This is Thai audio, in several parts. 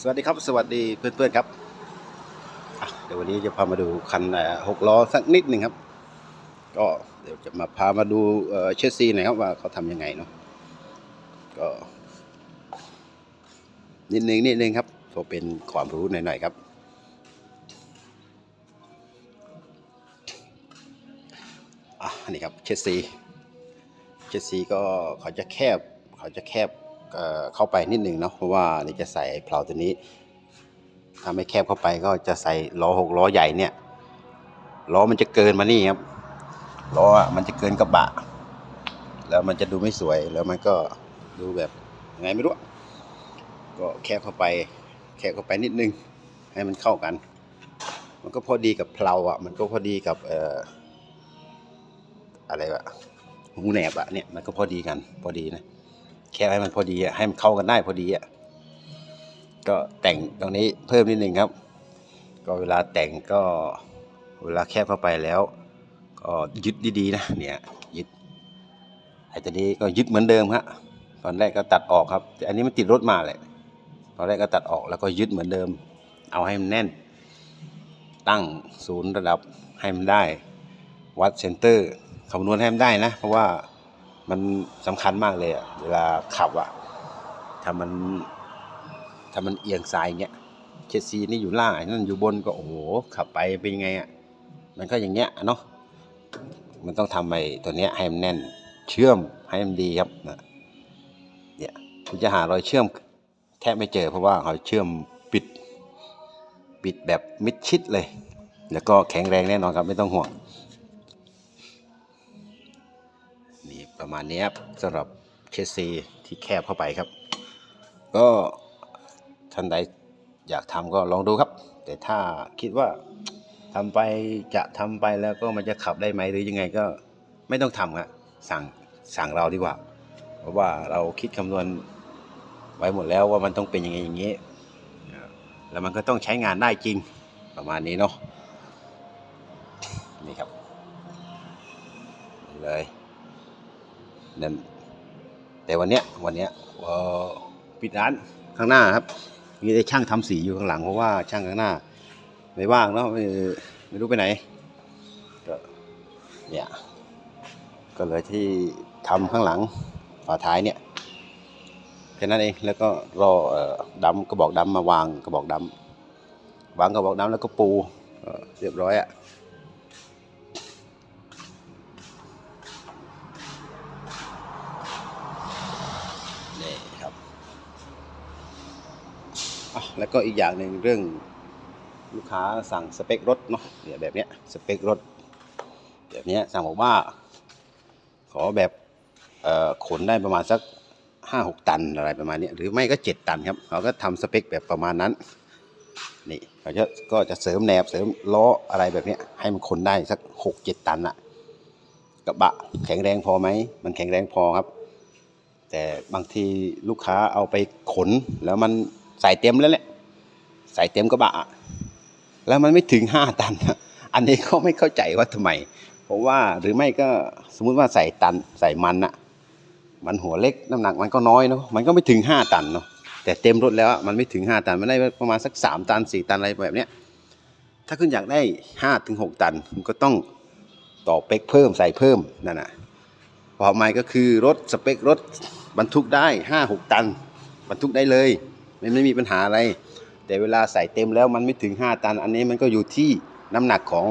สวัสดีครับ สวัสดีเพื่อนๆครับเดี๋ยววันนี้จะพามาดูคันหกล้อสักนิดหนึ่งครับ ก็เดี๋ยวจะมาพามาดูเชสซีหน่อยครับว่าเขาทำยังไงเนาะก็นิดนึงนิดนึงครับก็เป็นความรู้หน่อยๆครับ อะนี่ครับเชสซีเชสซีก็เขาจะแคบเขาจะแคบ เข้าไปนิดหนึ่งเนาะเพราะว่านี่จะใส่เพลาตัวนี้ ถ้าไม่แคบเข้าไปก็จะใส่ล้อหกล้อใหญ่เนี่ยล้อมันจะเกินมานี่ครับล้อมันจะเกินกระบะ แล้วมันจะดูไม่สวยแล้วมันก็ดูแบบยังไงไม่รู้ ก็แคบเข้าไป แคบเข้าไปนิดนึง ให้มันเข้ากัน มันก็พอดีกับเพลาอะ มันก็พอดีกับเอ่ออะไรวะหูแหนบอะเนี่ยมันก็พอดีกันพอดีนะ แค่ให้มันพอดีอะให้มันเข้ากันได้พอดีอะก็แต่งตรงนี้เพิ่มนิดนึงครับ ก็เวลาแต่งก็เวลาแคบเข้าไปแล้ว ก็ยึดดีๆนะเนี่ยยึดไอ้ตัวนี้ก็ยึดเหมือนเดิมครับตอนแรกก็ตัดออกครับแต่อันนี้มันติดรถมาแหละตอนแรกก็ตัดออกแล้วก็ยึดเหมือนเดิม เอาให้มันแน่น ตั้งศูนย์ระดับให้มันได้ วัดเซนเตอร์คำนวณให้มันได้นะ เพราะว่า มันสำคัญมากเลยอะเวลาขับอะถ้ามันถ้ามันเอียงซ้ายเงี้ยเชสซีนี่อยู่ล่างไอ้นั่นอยู่บนก็โอ้โหขับไปเป็นยังไงอะมันก็อย่างเงี้ยเนาะมันต้องทำไอ้ตัวเนี้ยให้มันแน่นเชื่อมให้มันดีครับนะเนี่ยคุณจะหารอยเชื่อมแทบไม่เจอเพราะว่าเขาเชื่อมปิด ปิดแบบมิดชิดเลย แล้วก็แข็งแรงแน่นอนครับไม่ต้องห่วง ประมาณนี้ครับสำหรับเชสซีที่แคบเข้าไปครับ ก็ท่านใดอยากทำก็ลองดูครับ แต่ถ้าคิดว่าทำไปจะทำไปแล้วก็มันจะขับได้ไหมหรือยังไงก็ไม่ต้องทำครับสั่งสั่งเราดีกว่า เพราะว่าเราคิดคำนวณไว้หมดแล้วว่ามันต้องเป็นยังไงอย่างนี้ แล้วมันก็ต้องใช้งานได้จริงประมาณนี้เนาะนี่ครับเลย นั่นแต่วันเนี้ยวันเนี้ยเอ่อปิดร้านข้างหน้าครับมีแต่ช่างทำสีอยู่ข้างหลังเพราะว่าช่างข้างหน้า ไม่ว่างเนาะไม่ไม่รู้ไปไหนก็เนี่ยก็เลยที่ทำข้างหลังฝาท้ายเนี่ยแค่นั้นเองแล้วก็รอเอ่อดำกระบอกดำมาวางกระบอกดำวางกระบอกดำแล้วก็ปูเรียบร้อยอะนี่ อะแล้วก็อีกอย่างหนึ่งเรื่องลูกค้าสั่งสเปครถเนาะเนี่ยแบบเนี้ยสเปครถแบบเนี้ยสั่งบอกว่า ขอแบบเอ่อขนได้ประมาณสักห้าหกตันอะไรประมาณนี้หรือไม่ก็เจ็ดตันครับเขาก็ทำสเปคแบบประมาณนั้นนี่เขาจะก็จะเสริมแหนบเสริมล้ออะไรแบบเนี้ยให้มันขนได้สักหกเจ็ดตันอะกระบะแข็งแรงพอไหมมันแข็งแรงพอครับ แต่บางทีลูกค้าเอาไปขนแล้วมัน ใส่เต็มแล้วแหละใส่เต็มกระบะแล้วมันไม่ถึงห้าตัน อันนี้ก็ไม่เข้าใจว่าทำไมเพราะว่าหรือไม่ก็สมมุติว่าใส่ตันใส่มันอะมันหัวเล็กน้ำหนักมันก็น้อยเนาะมันก็ไม่ถึงห้าตันเนาะแต่เต็มรถแล้วมันไม่ถึงห้าตันมันได้ประมาณสักสามตันสี่ตันอะไรแบบเนี้ยถ้าคุณอยากได้ห้าถึงหกตันคุณก็ต้องต่อเป๊กเพิ่มใส่เพิ่มนั่นน่ะความหมายก็คือรถสเปครถบรรทุกได้ห้าหกตัน บรรทุกได้เลย ไม่ไม่มีปัญหาอะไร แต่เวลาใส่เต็มแล้วมันไม่ถึงห้าตัน อันนี้มันก็อยู่ที่น้ำหนักของ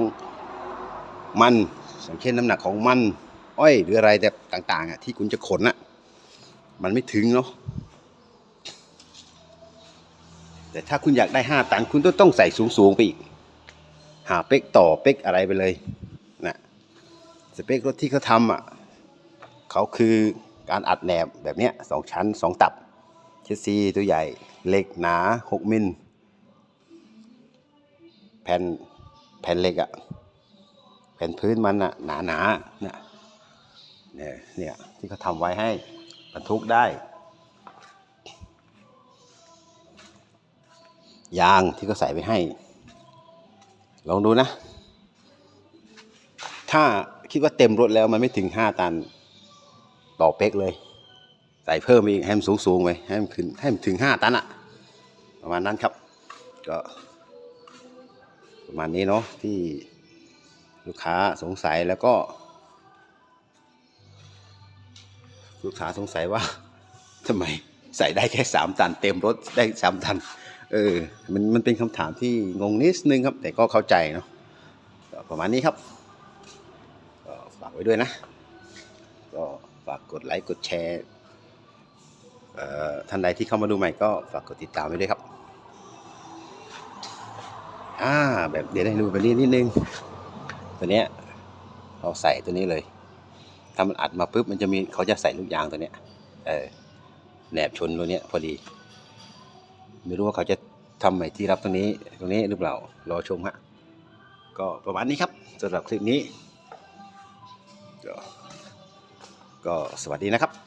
มันอย่างเช่นน้ำหนักของมัน อ้อยหรืออะไรแต่ต่างๆอะที่คุณจะขนอะมันไม่ถึงเนาะแต่ถ้าคุณอยากได้ห้าตันคุณก็ต้องใส่สูงๆไปอีก หาเป๊กต่อเป๊กอะไรไปเลยนะสเปครถที่เขาทำอะเขาคือการอัดแหนบแบบเนี้ยสองชั้นสองตับ เชสซีตัวใหญ่เหล็กหนาหกมิลแผ่นแผ่นเหล็กอะแผ่นพื้นมันอะหนาหนาเนี่ยเนี่ยเนี่ยที่เขาทำไว้ให้บรรทุกได้ ยางที่เขาใส่ไว้ให้ ลองดูนะ ถ้าคิดว่าเต็มรถแล้วมันไม่ถึงห้าตันต่อเป๊กเลย ใส่เพิ่มอีกให้มันสูงๆไปให้มันขึ้นให้มันถึงห้าตันอะประมาณนั้นครับ ก็ประมาณนี้เนาะที่ลูกค้าสงสัยแล้วก็ ลูกค้าสงสัยว่าทำไมใส่ได้แค่สามตัน เต็มรถได้สามตัน เออ มันมันเป็นคำถามที่งงนิดนึงครับ แต่ก็เข้าใจเนาะประมาณนี้ครับฝากไว้ด้วยนะ ก็ฝากกดไลค์กดแชร์ ท่านใดที่เข้ามาดูใหม่ก็ฝากกดติดตามไว้ด้วยครับ อ่า แบบเดี๋ยวให้ดูแบบนี้นิดนึง ตัวเนี้ยเราใส่ตัวนี้เลย ถ้ามันอัดมาปุ๊บมันจะมีเขาจะใส่ลูกยางตัวเนี้ย เออแหนบชนตัวเนี้ยพอดี ไม่รู้ว่าเขาจะทำใหม่ที่รับตรงนี้ ตรงนี้หรือเปล่า รอชมฮะ ก็ประมาณนี้ครับสำหรับคลิปนี้ ก็สวัสดีนะครับ